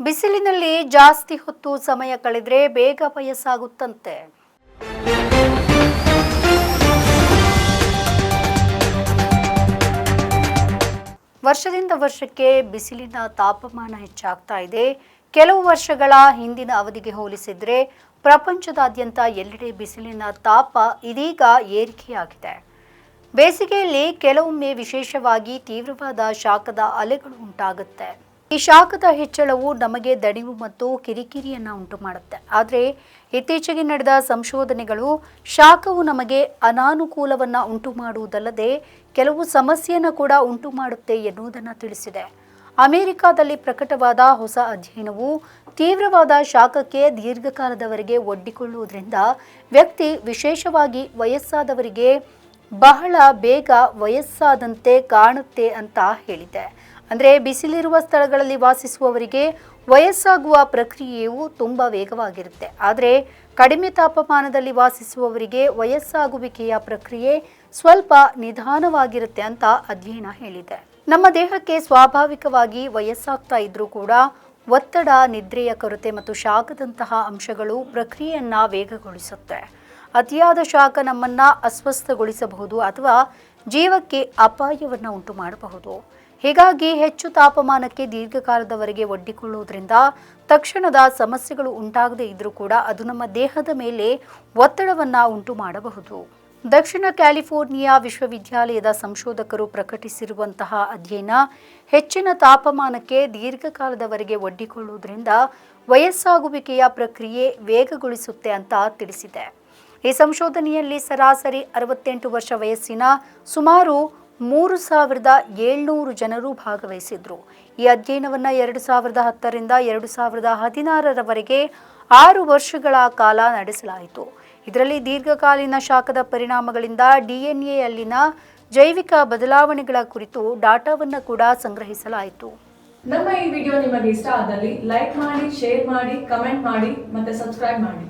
ಬಿಸಿಲಿನಲ್ಲಿ ಜಾಸ್ತಿ ಹೊತ್ತು ಸಮಯ ಕಳೆದ್ರೆ ಬೇಗ ವಯಸ್ಸಾಗುತ್ತಂತೆ. ವರ್ಷದಿಂದ ವರ್ಷಕ್ಕೆ ಬಿಸಿಲಿನ ತಾಪಮಾನ ಹೆಚ್ಚಾಗ್ತಾ ಇದೆ. ಕೆಲವು ವರ್ಷಗಳ ಹಿಂದಿನ ಅವಧಿಗೆ ಹೋಲಿಸಿದ್ರೆ ಪ್ರಪಂಚದಾದ್ಯಂತ ಎಲ್ಲೆಡೆ ಬಿಸಿಲಿನ ತಾಪ ಇದೀಗ ಏರಿಕೆಯಾಗಿದೆ. ಬೇಸಿಗೆಯಲ್ಲಿ ಕೆಲವೊಮ್ಮೆ ವಿಶೇಷವಾಗಿ ತೀವ್ರವಾದ ಶಾಖದ ಅಲೆಗಳು ಉಂಟಾಗುತ್ತೆ. ಈ ಶಾಖದ ಹೆಚ್ಚಳವು ನಮಗೆ ದಣಿವು ಮತ್ತು ಕಿರಿಕಿರಿಯನ್ನು ಉಂಟು ಮಾಡುತ್ತೆ ಆದರೆ ಇತ್ತೀಚೆಗೆ ನಡೆದ ಸಂಶೋಧನೆಗಳು ಶಾಖವು ನಮಗೆ ಅನಾನುಕೂಲವನ್ನು ಉಂಟು ಮಾಡುವುದಲ್ಲದೆ ಕೆಲವು ಸಮಸ್ಯೆಯನ್ನು ಕೂಡ ಉಂಟು ಮಾಡುತ್ತೆ ಎನ್ನುವುದನ್ನು ತಿಳಿಸಿದೆ. ಅಮೆರಿಕಾದಲ್ಲಿ ಪ್ರಕಟವಾದ ಹೊಸ ಅಧ್ಯಯನವು ತೀವ್ರವಾದ ಶಾಖಕ್ಕೆ ದೀರ್ಘಕಾಲದವರೆಗೆ ಒಡ್ಡಿಕೊಳ್ಳುವುದರಿಂದ ವ್ಯಕ್ತಿ ವಿಶೇಷವಾಗಿ ವಯಸ್ಸಾದವರಿಗೆ ಬಹಳ ಬೇಗ ವಯಸ್ಸಾದಂತೆ ಕಾಣುತ್ತೆ ಅಂತ ಹೇಳಿದೆ. ಅಂದರೆ ಬಿಸಿಲಿರುವ ಸ್ಥಳಗಳಲ್ಲಿ ವಾಸಿಸುವವರಿಗೆ ವಯಸ್ಸಾಗುವ ಪ್ರಕ್ರಿಯೆಯು ತುಂಬ ವೇಗವಾಗಿರುತ್ತೆ. ಆದರೆ ಕಡಿಮೆ ತಾಪಮಾನದಲ್ಲಿ ವಾಸಿಸುವವರಿಗೆ ವಯಸ್ಸಾಗುವಿಕೆಯ ಪ್ರಕ್ರಿಯೆ ಸ್ವಲ್ಪ ನಿಧಾನವಾಗಿರುತ್ತೆ ಅಂತ ಅಧ್ಯಯನ ಹೇಳಿದೆ. ನಮ್ಮ ದೇಹಕ್ಕೆ ಸ್ವಾಭಾವಿಕವಾಗಿ ವಯಸ್ಸಾಗ್ತಾ ಇದ್ರೂ ಕೂಡ ಒತ್ತಡ, ನಿದ್ರೆಯ ಕೊರತೆ ಮತ್ತು ಶಾಖದಂತಹ ಅಂಶಗಳು ಪ್ರಕ್ರಿಯೆಯನ್ನು ವೇಗಗೊಳಿಸುತ್ತೆ. ಅತಿಯಾದ ಶಾಖ ನಮ್ಮನ್ನ ಅಸ್ವಸ್ಥಗೊಳಿಸಬಹುದು ಅಥವಾ ಜೀವಕ್ಕೆ ಅಪಾಯವನ್ನು ಉಂಟು ಮಾಡಬಹುದು ಹೀಗಾಗಿ ಹೆಚ್ಚು ತಾಪಮಾನಕ್ಕೆ ದೀರ್ಘಕಾಲದವರೆಗೆ ಒಡ್ಡಿಕೊಳ್ಳುವುದರಿಂದ ತಕ್ಷಣದ ಸಮಸ್ಯೆಗಳು ಉಂಟಾಗದೇ ಇದ್ರೂ ಕೂಡ ಅದು ನಮ್ಮ ದೇಹದ ಮೇಲೆ ಒತ್ತಡವನ್ನು ಉಂಟು ಮಾಡಬಹುದು. ದಕ್ಷಿಣ ಕ್ಯಾಲಿಫೋರ್ನಿಯಾ ವಿಶ್ವವಿದ್ಯಾಲಯದ ಸಂಶೋಧಕರು ಪ್ರಕಟಿಸಿರುವಂತಹ ಅಧ್ಯಯನ ಹೆಚ್ಚಿನ ತಾಪಮಾನಕ್ಕೆ ದೀರ್ಘಕಾಲದವರೆಗೆ ಒಡ್ಡಿಕೊಳ್ಳುವುದರಿಂದ ವಯಸ್ಸಾಗುವಿಕೆಯ ಪ್ರಕ್ರಿಯೆ ವೇಗಗೊಳಿಸುತ್ತೆ ಅಂತ ತಿಳಿಸಿದೆ. ಈ ಸಂಶೋಧನೆಯಲ್ಲಿ ಸರಾಸರಿ ಅರವತ್ತೆಂಟು ವರ್ಷ ವಯಸ್ಸಿನ ಸುಮಾರು ಮೂರು ಸಾವಿರದ ಏಳ್ನೂರು ಜನರು ಭಾಗವಹಿಸಿದ್ರು. ಈ ಅಧ್ಯಯನವನ್ನು ಎರಡು ಸಾವಿರದ ಹತ್ತರಿಂದ ಎರಡು ಸಾವಿರದ ಹದಿನಾರರವರೆಗೆ ಆರು ವರ್ಷಗಳ ಕಾಲ ನಡೆಸಲಾಯಿತು. ಇದರಲ್ಲಿ ದೀರ್ಘಕಾಲೀನ ಶಾಖದ ಪರಿಣಾಮಗಳಿಂದ ಡಿಎನ್ಎಯಲ್ಲಿನ ಜೈವಿಕ ಬದಲಾವಣೆಗಳ ಕುರಿತು ಡಾಟಾವನ್ನು ಕೂಡ ಸಂಗ್ರಹಿಸಲಾಯಿತು. ನಮ್ಮ ಈ ವಿಡಿಯೋ ನಿಮಗೆ ಇಷ್ಟ ಆದಲ್ಲಿ ಲೈಕ್ ಮಾಡಿ, ಶೇರ್ ಮಾಡಿ, ಕಮೆಂಟ್ ಮಾಡಿ ಮತ್ತೆ ಸಬ್ಸ್ಕ್ರೈಬ್ ಮಾಡಿ.